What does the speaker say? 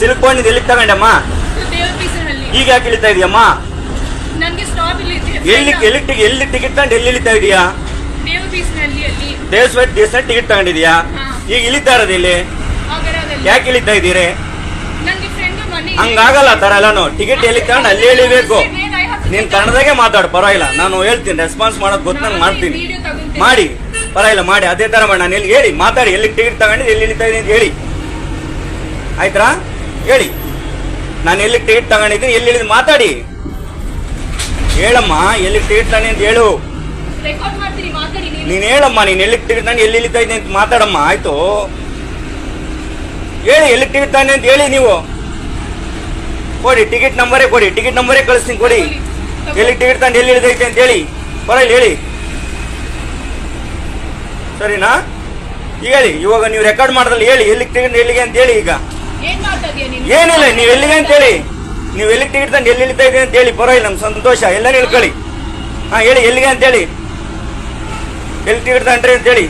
Silk ಎಲ್ಲಿ ತಗೊಂಡಮ್ಮ ಈಗ ಯಾಕೆ ಇಳಿತಾ ಇದೆಯಮ್ಮ? ಎಲ್ಲಿ ಎಲ್ಲಿ ಎಲ್ಲಿ ಟಿಕೆಟ್ ತಗೊಂಡು ಎಲ್ಲಿ ಇಳಿತಾ ಇದೀಯಾ? ದೇವಸ್ವಟ್ ದೇವಸ್ಥಾನ ಟಿಕೆಟ್ ತಗೊಂಡಿದ್ಯಾ? ಈಗ ಇಳಿತಾ ಇರೋದು ಇಲ್ಲಿ? ಯಾಕೆ ಇಳಿತಾ ಇದ್ದೀರಿ? ಹಂಗಾಗಲ್ಲ ಆ ಥರ ಎಲ್ಲಾನು. ಟಿಕೆಟ್ ಎಲ್ಲಿ ತಗೊಂಡು ಅಲ್ಲಿ ಇಳಿಬೇಕು. ನೀನು ಕನ್ನಡದಾಗೆ ಮಾತಾಡು ಪರವಾಗಿಲ್ಲ. ನಾನು ಹೇಳ್ತೀನಿ ರೆಸ್ಪಾನ್ಸ್ ಮಾಡೋದು ಗೊತ್ತು ನಂಗೆ ಮಾಡ್ತೀನಿ. ಮಾಡಿ ಪರವಾಗಿಲ್ಲ ಮಾಡಿ. ಅದೇ ತರ ಮಾಡಿ. ನಾನು ಎಲ್ಲಿ ಹೇಳಿ ಮಾತಾಡಿ ಎಲ್ಲಿ ಟಿಕೆಟ್ ತಗೊಂಡು ಎಲ್ಲಿ ಇಳಿತಾ ಇದೀನಿ ಅಂತ ಹೇಳಿ. ಆಯ್ತಾ ಹೇಳಿ. ನಾನು ಎಲ್ಲಿ ಟಿಕೆಟ್ ತಗೊಂಡಿದ್ದೀನಿ ಎಲ್ಲಿ ಇಳಿದು ಮಾತಾಡಿ. ಹೇಳಮ್ಮ ಎಲ್ಲಿ ಟಿಕೆಟ್ ತಾನೆ ಅಂತ ಹೇಳು. ನೀನು. ಹೇಳಮ್ಮ ನೀನು ಎಲ್ಲಿ ಟಿಕೆಟ್ ತಾನೆ ಎಲ್ಲಿ ಇಳಿತಾ ಇದ್ದೀನಿ ಅಂತ ಮಾತಾಡಮ್ಮ ಆಯ್ತು. ಹೇಳಿ ಎಲ್ಲಿ ಟಿಕೆಟ್ ತಾನೆ ಅಂತ ಹೇಳಿ ನೀವು. ಕೊಡಿ ಟಿಕೆಟ್ ನಂಬರೇ ಕೊಡಿ ಟಿಕೆಟ್ ನಂಬರೇ ಕಳಿಸ್ತೀನಿ ಕೊಡಿ. ಎಲ್ಲಿ ಟಿಕೆಟ್ ತಾನೆ ಎಲ್ಲಿ ಇಳಿದೈತೆ ಅಂತ ಹೇಳಿ. ಬರಲ್ಲ ಹೇಳಿ. ಸರಿನಾ? ಈಗ ಹೇಳಿ ಇವಾಗ ನೀವು ರೆಕಾರ್ಡ್ ಮಾಡಿದ್ರಲ್ಲಿ ಹೇಳಿ ಎಲ್ಲಿ ಟಿಕೆಟ್ ಎಲ್ಲಿಗೆ ಅಂತ ಹೇಳಿ ಈಗ. ಏನಿಲ್ಲ, ನೀವು ಎಲ್ಲಿಗೆ ಅಂತ ಹೇಳಿ ನೀವು ಎಲ್ಲಿ ಟಿಕೆಟ್ ತಂದು ಎಲ್ಲಿ ಇಳಿತಾ ಇದ್ದೀನಿ ಅಂತ ಹೇಳಿ ಪರವಾಗಿಲ್ಲ ನಮ್ಮ ಸಂತೋಷ. ಎಲ್ಲ ಹೇಳ್ಕೊಳ್ಳಿ. ಹಾ, ಹೇಳಿ, ಎಲ್ಲಿಗೆ ಅಂತ ಹೇಳಿ ಎಲ್ಲಿ ಟಿಕೆಟ್ ತಂಡ್ರಿ ಅಂತ ಹೇಳಿ